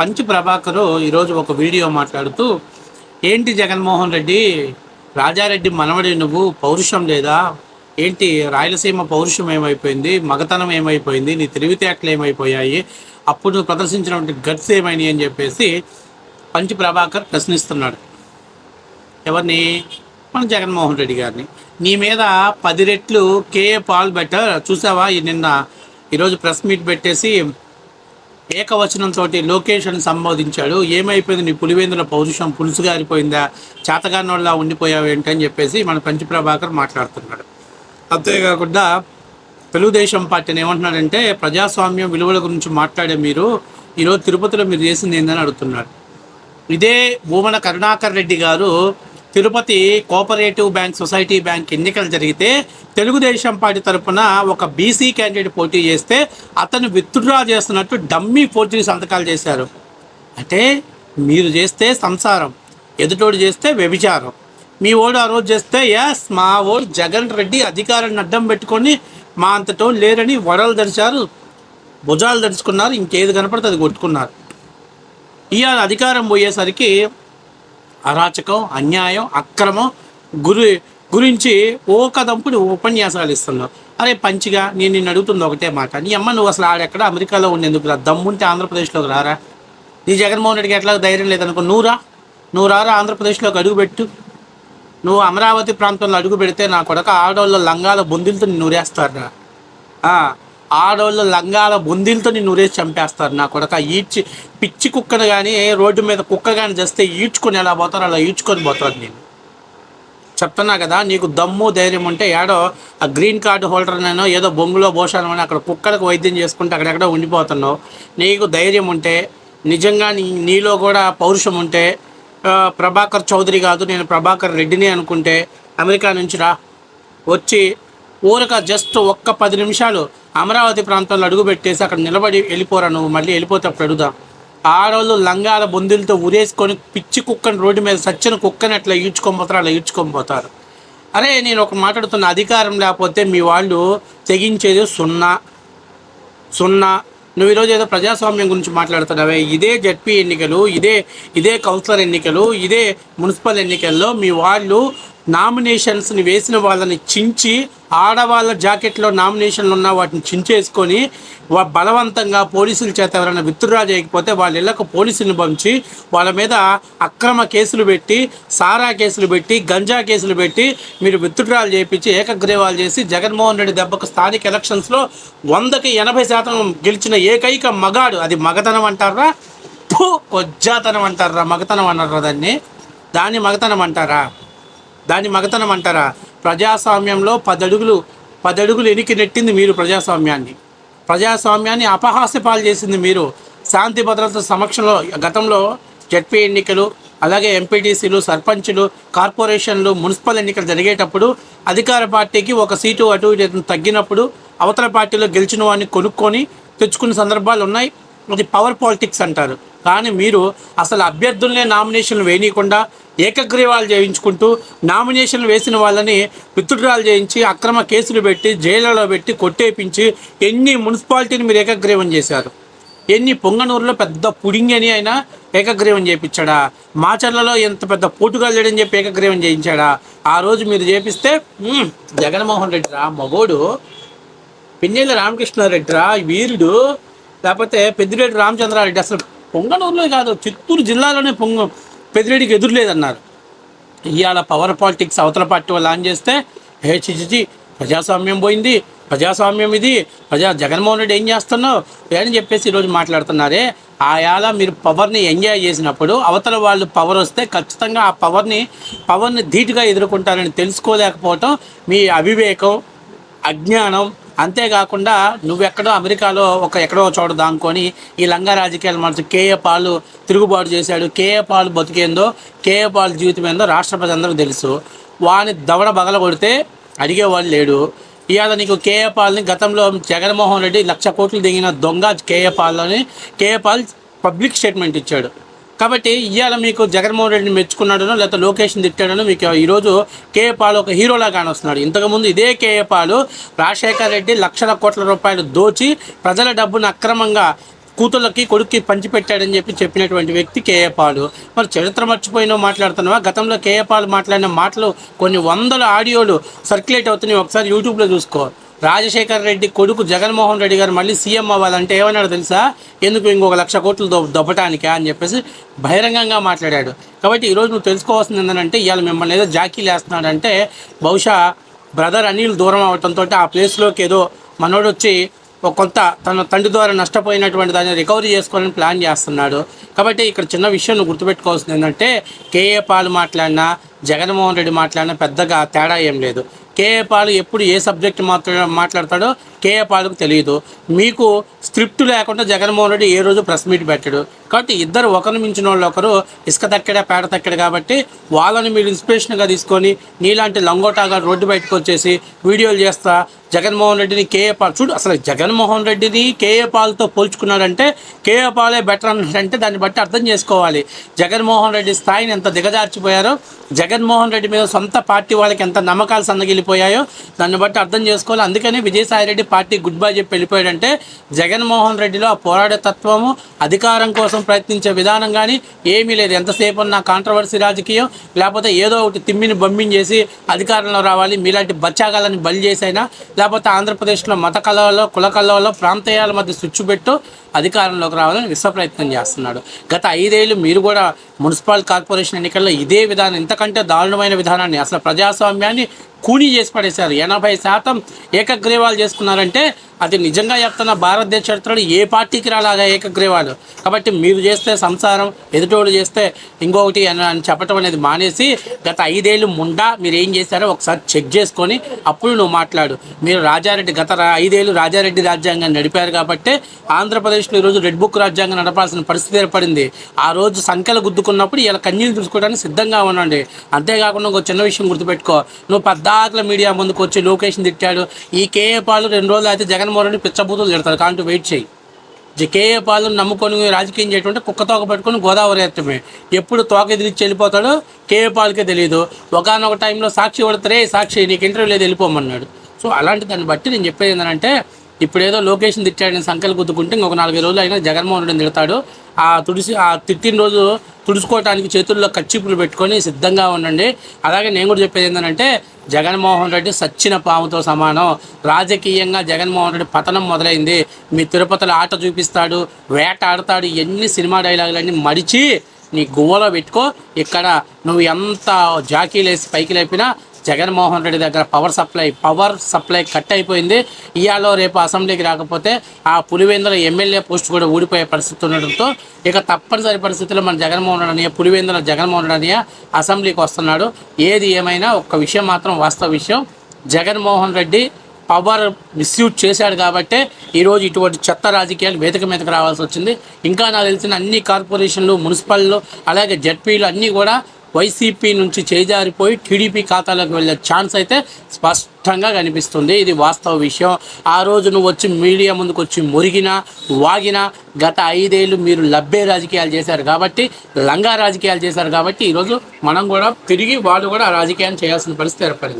పంచి ప్రభాకరు ఈరోజు ఒక వీడియో మాట్లాడుతూ ఏంటి జగన్మోహన్ రెడ్డి? రాజారెడ్డి మనవడి నువ్వు పౌరుషం లేదా? ఏంటి రాయలసీమ పౌరుషం ఏమైపోయింది? మగతనం ఏమైపోయింది? నీ తెలివితేటలు ఏమైపోయాయి? అప్పుడు నువ్వు ప్రదర్శించినటువంటి గట్స్ ఏమైనాయి? అని చెప్పేసి పంచి ప్రభాకర్ ప్రశ్నిస్తున్నాడు. ఎవరిని? మన జగన్మోహన్ రెడ్డి గారిని. నీ మీద పది రెట్లు కేఏ పాల్ బెటర్. చూసావా? ఈ నిన్న ఈరోజు ప్రెస్ మీట్ పెట్టేసి ఏకవచనంతో లోకేషన్ సంబోధించాడు. ఏమైపోయింది? నీ పులివేందుల పౌరుషం పులుసు గారిపోయిందా చేతగానోళ్ళ ఉండిపోయావు ఏంటని చెప్పేసి మన పంచి ప్రభాకర్ మాట్లాడుతున్నాడు. అంతేకాకుండా తెలుగుదేశం పార్టీని ఏమంటున్నాడంటే ప్రజాస్వామ్యం విలువల గురించి మాట్లాడే మీరు ఈరోజు తిరుపతిలో మీరు చేసింది ఏందని అడుగుతున్నారు. ఇదే Bhumana Karunakar Reddy garu Tirupati cooperative bank society bank ఎన్నికలు జరిగితే తెలుగుదేశం పార్టీ తరపున ఒక బీసీ క్యాండిడేట్ పోటీ చేస్తే అతను విత్డ్రా చేస్తున్నట్టు డమ్మీ ఫోర్జరీ సంతకాలు చేశారు. అంటే మీరు చేస్తే సంసారం ఎదుటోడు చేస్తే వ్యభిచారం. మీ ఓడు ఆ రోజు చేస్తే ఎస్ మా ఓడు జగన్ రెడ్డి అధికారాన్ని అడ్డం పెట్టుకొని మా అంతటో లేరని వడలు దరిచారు భుజాలు దడుచుకున్నారు ఇంకేది కనపడితే అది కొట్టుకున్నారు. ఇవాళ అధికారం పోయేసరికి అరాచకం అన్యాయం అక్రమం గురి గురించి ఓ కదంపుడు ఉపన్యాసాలు ఇస్తున్నావు అరే పంచిగా నేను నిన్ను అడుగుతుంది ఒకటే మాట. నీ అమ్మ నువ్వు అసలు ఆడెక్కడ? అమెరికాలో ఉండేందుకు రా దమ్ముంటే ఆంధ్రప్రదేశ్లోకి రారా? నీ జగన్మోహన్ రెడ్డికి ఎట్లా ధైర్యం లేదనుకో నువ్వు రా నువ్వు రారా ఆంధ్రప్రదేశ్లోకి అడుగుపెట్టు నువ్వు అమరావతి ప్రాంతంలో అడుగు పెడితే నా కొడక ఆడవాళ్ళ లంగాల బొందిలతో నిన్ను నూరేస్తారా ఆడవాళ్ళ లంగాల బొందిలతో నిన్ను నూరేసి చంపేస్తారు. నా కొడక ఈడ్చి పిచ్చి కుక్కను కానీ రోడ్డు మీద కుక్క కానీ చేస్తే ఈడ్చుకొని ఎలా పోతారో అలా ఈడ్చుకొని పోతారు నేను. చెప్తున్నా కదా నీకు దమ్ము ధైర్యం ఉంటే ఏడో ఆ గ్రీన్ కార్డు హోల్డర్ నేను ఏదో బొంగులో పోషాను అని అక్కడ కుక్కలకు వైద్యం చేసుకుంటే అక్కడెక్కడ ఉండిపోతున్నావు. నీకు ధైర్యం ఉంటే నిజంగా నీ నీలో కూడా పౌరుషం ఉంటే ప్రభాకర్ చౌదరి కాదు నేను ప్రభాకర్ రెడ్డిని అనుకుంటే అమెరికా నుంచి రా. వచ్చి ఊరక జస్ట్ ఒక్క పది నిమిషాలు అమరావతి ప్రాంతంలో అడుగు పెట్టేసి అక్కడ నిలబడి వెళ్ళిపోరా నువ్వు మళ్ళీ వెళ్ళిపోతే అప్పుడు అడుగుదాం. ఆడవాళ్ళు లంగాల బొందులతో ఉరేసుకొని పిచ్చి కుక్కని రోడ్డు మీద సచ్చిన కుక్కని అట్లా ఈడ్చుకొని అలా ఈడ్చుకొని పోతారు. అరే నేను ఒక మాట్లాడుతున్న అధికారం లేకపోతే మీ వాళ్ళు తెగించేది సున్నా. సున్నా. నువ్వు ఈరోజు ఏదో ప్రజాస్వామ్యం గురించి మాట్లాడుతున్నావే ఇదే జడ్పీ ఎన్నికలు ఇదే ఇదే కౌన్సిలర్ ఎన్నికలు ఇదే మున్సిపల్ ఎన్నికల్లో మీ వాళ్ళు నామినేషన్స్ని వేసిన వాళ్ళని చించి ఆడవాళ్ళ జాకెట్లో నామినేషన్లు ఉన్న వాటిని చించేసుకొని బలవంతంగా పోలీసుల చేత ఎవరైనా విత్డ్రా చేయకపోతే వాళ్ళ ఇళ్ళకు పోలీసులను పంచి వాళ్ళ మీద అక్రమ కేసులు పెట్టి సారా కేసులు పెట్టి గంజా కేసులు పెట్టి మీరు విత్డ్రాలు చేయించి ఏకగ్రీవాలు చేసి జగన్మోహన్ రెడ్డి దెబ్బకు స్థానిక ఎలక్షన్స్లో వందకి ఎనభై శాతం గెలిచిన ఏకైక మగాడు. అది మగతనం అంటారా? కొజ్జాతనం అంటారా? మగతనం అన్నారా దాన్ని. దాన్ని మగతనం అంటారా? దాన్ని మగతనం అంటారా? ప్రజాస్వామ్యంలో పదడుగులు పదడుగులు ఎనికి నెట్టింది మీరు ప్రజాస్వామ్యాన్ని. ప్రజాస్వామ్యాన్ని అపహాస్య పాలు చేసింది మీరు. శాంతి భద్రత సమక్షంలో గతంలో జడ్పీ ఎన్నికలు అలాగే ఎంపీటీసీలు సర్పంచులు కార్పొరేషన్లు మున్సిపల్ ఎన్నికలు జరిగేటప్పుడు అధికార పార్టీకి ఒక సీటు అటు ఇటు తగ్గినప్పుడు అవతల పార్టీలో గెలిచిన వాడిని కొనుక్కొని తెచ్చుకున్న సందర్భాలు ఉన్నాయి. అది పవర్ పాలిటిక్స్ అంటారు. కానీ మీరు అసలు అభ్యర్థులనే నామినేషన్లు వేయనీయకుండా ఏకగ్రీవాలు చేయించుకుంటూ నామినేషన్లు వేసిన వాళ్ళని విత్డ్రాలు చేయించి అక్రమ కేసులు పెట్టి జైళ్ళలో పెట్టి కొట్టేపించి ఎన్ని మున్సిపాలిటీని మీరు ఏకగ్రీవం చేశారు? ఎన్ని పొంగనూరులో పెద్ద పుడింగని అని అయినా ఏకగ్రీవం చేయించాడా? మాచర్లలో ఎంత పెద్ద పోటుగా లేడని చెప్పి ఏకగ్రీవం చేయించాడా? ఆ రోజు మీరు చేపిస్తే జగన్మోహన్ రెడ్డి రా మగోడు. పిన్నెల్లి రామకృష్ణారెడ్డి రా వీరుడు. లేకపోతే పెద్దిరెడ్డి రామచంద్రారెడ్డి. అసలు పొంగనూరులో కాదు చిత్తూరు జిల్లాలోనే పొంగ పెద్దిరెడ్డికి ఎదురులేదన్నారు ఇవాళ పవర్ పాలిటిక్స్ అవతల పార్టీ వాళ్ళు ఆన్ చేస్తే హే చిచిచి ప్రజాస్వామ్యం పోయింది ప్రజాస్వామ్యం ఇది ప్రజా జగన్మోహన్ రెడ్డి ఏం చేస్తున్నావు? అని చెప్పేసి ఈరోజు మాట్లాడుతున్నారే. ఆయాల మీరు పవర్ని ఎంజాయ్ చేసినప్పుడు అవతల వాళ్ళు పవర్ వస్తే ఖచ్చితంగా ఆ పవర్ని పవర్ని ధీటుగా ఎదుర్కొంటారని తెలుసుకోలేకపోవటం మీ అవివేకం అజ్ఞానం అంతేకాకుండా నువ్వెక్కడో అమెరికాలో ఒక ఎక్కడో చోట దాంకొని ఈ లంగా రాజకీయాలు మనసు కేఏ పాలు తిరుగుబాటు చేశాడు. కేఏ పాలు బతికేందో కేఏ పాలు జీవితం ఏందో రాష్ట్ర ప్రజలందరికీ తెలుసు. వాని దవడ బగల కొడితే అడిగేవాళ్ళు లేడు. ఇవాళ నీకు కేఏ పాల్ని గతంలో జగన్మోహన్ రెడ్డి లక్ష కోట్లు దిగిన దొంగ కేఏ పాల్లోని కేఏ పాల్ పబ్లిక్ స్టేట్మెంట్ ఇచ్చాడు. కాబట్టి ఇవాళ మీకు జగన్మోహన్ రెడ్డిని మెచ్చుకున్నాడనో లేకపోతే లోకేష్ని తిట్టాడనో మీకు ఈరోజు కేఏ పాలు ఒక హీరోలా కానొస్తున్నాడు. ఇంతకుముందు ఇదే కేఏ పాలు రాజశేఖర్ రెడ్డి లక్షల కోట్ల రూపాయలు దోచి ప్రజల డబ్బును అక్రమంగా కూతుళ్ళకి కొడుక్కి పంచిపెట్టాడని చెప్పి చెప్పినటువంటి వ్యక్తి కేఏ పాలు. మరి చరిత్ర మర్చిపోయినో మాట్లాడుతున్నావా? గతంలో కేఏపాలు మాట్లాడిన మాటలు కొన్ని వందల ఆడియోలు సర్క్యులేట్ అవుతున్నాయి. ఒకసారి యూట్యూబ్లో చూసుకో. రాజశేఖర్ రెడ్డి కొడుకు జగన్మోహన్ రెడ్డి గారు మళ్ళీ సీఎం అవ్వాలంటే ఏమన్నాడు తెలుసా? ఎందుకు ఇంకొక లక్ష కోట్లు దొ- దొబ్బటానికా అని చెప్పేసి బహిరంగంగా మాట్లాడాడు. కాబట్టి ఈరోజు నువ్వు తెలుసుకోవాల్సింది ఏంటంటే ఇవాళ మిమ్మల్ని ఏదో జాకీలు వేస్తున్నాడంటే బహుశా బ్రదర్ అనిల్ దూరం అవటంతో ఆ ప్లేస్లోకి ఏదో మనోడు వచ్చి ఒక కొంత తన తండ్రి ద్వారా నష్టపోయినటువంటి దాన్ని రికవరీ చేసుకోవాలని ప్లాన్ చేస్తున్నాడు. కాబట్టి ఇక్కడ చిన్న విషయం నువ్వు గుర్తుపెట్టుకోవాల్సింది ఏంటంటే కేఏ పాలు మాట్లాడినా జగన్మోహన్ రెడ్డి మాట్లాడినా పెద్దగా తేడా ఏం లేదు. కేఏ పాలు ఎప్పుడు ఏ సబ్జెక్ట్ మాట్లా మాట్లాడతాడో కేఏ పాలకు తెలియదు. మీకు స్క్రిప్ట్ లేకుండా జగన్మోహన్ రెడ్డి ఏ రోజు ప్రెస్ మీట్ పెట్టాడు. కాబట్టి ఇద్దరు ఒకరు మించిన వాళ్ళు ఒకరు ఇసుక తక్కడే పేడ తక్కడే కాబట్టి వాళ్ళని మీరు ఇన్స్పిరేషన్గా తీసుకొని నీలాంటి లంగోటాగా రోడ్డు బయటకు వచ్చేసి వీడియోలు చేస్తా. జగన్మోహన్ రెడ్డిని కేఏ పాల్ చూడు అసలు జగన్మోహన్ రెడ్డిని కేఏ పాల్తో పోల్చుకున్నాడంటే కేఏ పాలే బెటర్ అన్నాడంటే దాన్ని బట్టి అర్థం చేసుకోవాలి. జగన్మోహన్ రెడ్డి స్థాయిని ఎంత దిగజార్చిపోయారో జగన్మోహన్ రెడ్డి మీద సొంత పార్టీ వాళ్ళకి ఎంత నమ్మకాలు సన్నగిలిపోయాయో దాన్ని బట్టి అర్థం చేసుకోవాలి. అందుకని Vijayasai Reddy party good bye చెప్పి వెళ్ళిపోయాడంటే జగన్మోహన్ రెడ్డిలో ఆ పోరాడే తత్వము అధికారం కోసం ప్రయత్నించే విధానం కానీ ఏమీ లేదు. ఎంతసేపు ఉన్న కాంట్రవర్సీ రాజకీయం లేకపోతే ఏదో ఒకటి తిమ్మిని బొమ్మించేసి అధికారంలో రావాలి మీలాంటి బచ్చాగాలని బలి చేసైనా లేకపోతే ఆంధ్రప్రదేశ్లో మత కళలో కుల కళలో ప్రాంతీయాల మధ్య స్విచ్ పెట్టు అధికారంలోకి రావాలని విశ్వ ప్రయత్నం చేస్తున్నాడు. గత ఐదేళ్ళు మీరు కూడా మున్సిపల్ కార్పొరేషన్ ఎన్నికల్లో ఇదే విధానం ఇంతకంటే దారుణమైన విధానాన్ని అసలు ప్రజాస్వామ్యాన్ని కూనీ చేసి పడేశారు. ఎనభై శాతం ఏకగ్రీవాలు చేసుకున్నారంటే అది నిజంగా చెప్తున్న భారతదేశ చరిత్రలో ఏ పార్టీకి రాలాగా ఏకగ్రీవాలు? కాబట్టి మీరు చేస్తే సంసారం ఎదుటోడు చేస్తే ఇంకొకటి అని అని చెప్పటం అనేది మానేసి గత ఐదేళ్ళు ముండా మీరు ఏం చేశారో ఒకసారి చెక్ చేసుకొని అప్పుడు నువ్వు మాట్లాడు. మీరు రాజారెడ్డి గత ఐదేళ్ళు రాజారెడ్డి రాజ్యాంగం నడిపారు కాబట్టి ఆంధ్రప్రదేశ్లో ఈరోజు రెడ్ బుక్ రాజ్యాంగం నడపాల్సిన పరిస్థితి ఏర్పడింది. ఆ రోజు సంఖ్యలు గుద్దుకున్నప్పుడు ఇలా కన్నీళ్ళు చూసుకోవడానికి సిద్ధంగా ఉండండి. అంతేకాకుండా ఒక చిన్న విషయం గుర్తుపెట్టుకో. నువ్వు పద్దాకల మీడియా ముందుకు వచ్చి లోకేష్ని తిట్టాడు. ఈ కేఏ పాలు రెండు రోజులు అయితే జగన్మోహన్ రెడ్డి పిచ్చబూతులు తిడతారు కాబట్టి వెయిట్ చేయి. జ- కేఏ పాలను నమ్ముకొని రాజకీయం చేయటం కుక్క తోక పెట్టుకుని గోదావరి ఎత్తమే ఎప్పుడు తోక ఎదిరించి వెళ్ళిపోతాడో కేఏ పాలకే తెలియదు ఒకనొక టైంలో సాక్షి కొడతారే సాక్షి నీకు ఇంటర్వ్యూ లేదు వెళ్ళిపోమన్నాడు. సో అలాంటి దాన్ని బట్టి నేను చెప్పేది ఏంటంటే ఇప్పుడు ఏదో లొకేషన్ తిట్టాడని సంకలు గుద్దుకుంటే ఇంకొక నాలుగైదు రోజులు అయినా జగన్మోహన్ రెడ్డిని తిడతాడు. ఆ తుడిసి ఆ తిట్టిన రోజు తుడుచుకోవడానికి చేతుల్లో కచ్చిపులు పెట్టుకొని సిద్ధంగా ఉండండి. అలాగే నేను కూడా చెప్పేది ఏంటంటే జగన్మోహన్ రెడ్డి సచ్చిన పాముతో సమానం. రాజకీయంగా జగన్మోహన్ రెడ్డి పతనం మొదలైంది. మీ తిరుపతిలో ఆట చూపిస్తాడు వేట ఆడతాడు ఎన్ని సినిమా డైలాగులన్నీ మడిచి నీ గువ్వలో పెట్టుకో. ఇక్కడ నువ్వు ఎంత జాకీలేసి పైకి లేపినా జగన్మోహన్ రెడ్డి దగ్గర power supply power supply cut అయిపోయింది. ఇవాళ రేపు అసెంబ్లీకి రాకపోతే ఆ పులివేంద్ర ఎమ్మెల్యే పోస్ట్ కూడా ఊడిపోయే పరిస్థితి ఉండడంతో ఇక తప్పనిసరి పరిస్థితుల్లో మన జగన్మోహన్ రెడ్డి అనియ పులివేంద్ర జగన్మోహన్ రెడ్డి అనియ అసెంబ్లీకి వస్తున్నాడు. ఏది ఏమైనా ఒక్క విషయం మాత్రం వాస్తవ విషయం జగన్మోహన్ రెడ్డి పవర్ మిస్యూజ్ చేశాడు కాబట్టే ఈరోజు ఇటువంటి చెత్త రాజకీయాలు వేదిక మీదకి రావాల్సి వచ్చింది. ఇంకా నాకు తెలిసిన అన్ని కార్పొరేషన్లు మున్సిపల్లో అలాగే జడ్పీలు అన్నీ కూడా వైసీపీ నుంచి చేజారిపోయి టీడీపీ ఖాతాలోకి వెళ్ళే ఛాన్స్ అయితే స్పష్టంగా కనిపిస్తుంది. ఇది వాస్తవ విషయం. ఆ రోజు నువ్వు వచ్చి మీడియా ముందుకు వచ్చి మురిగినా వాగినా గత ఐదేళ్ళు మీరు లబ్బే రాజకీయాలు చేశారు కాబట్టి లంగా రాజకీయాలు చేశారు కాబట్టి ఈరోజు మనం కూడా తిరిగి వాళ్ళు కూడా ఆ రాజకీయాన్ని చేయాల్సిన పరిస్థితి ఏర్పడింది.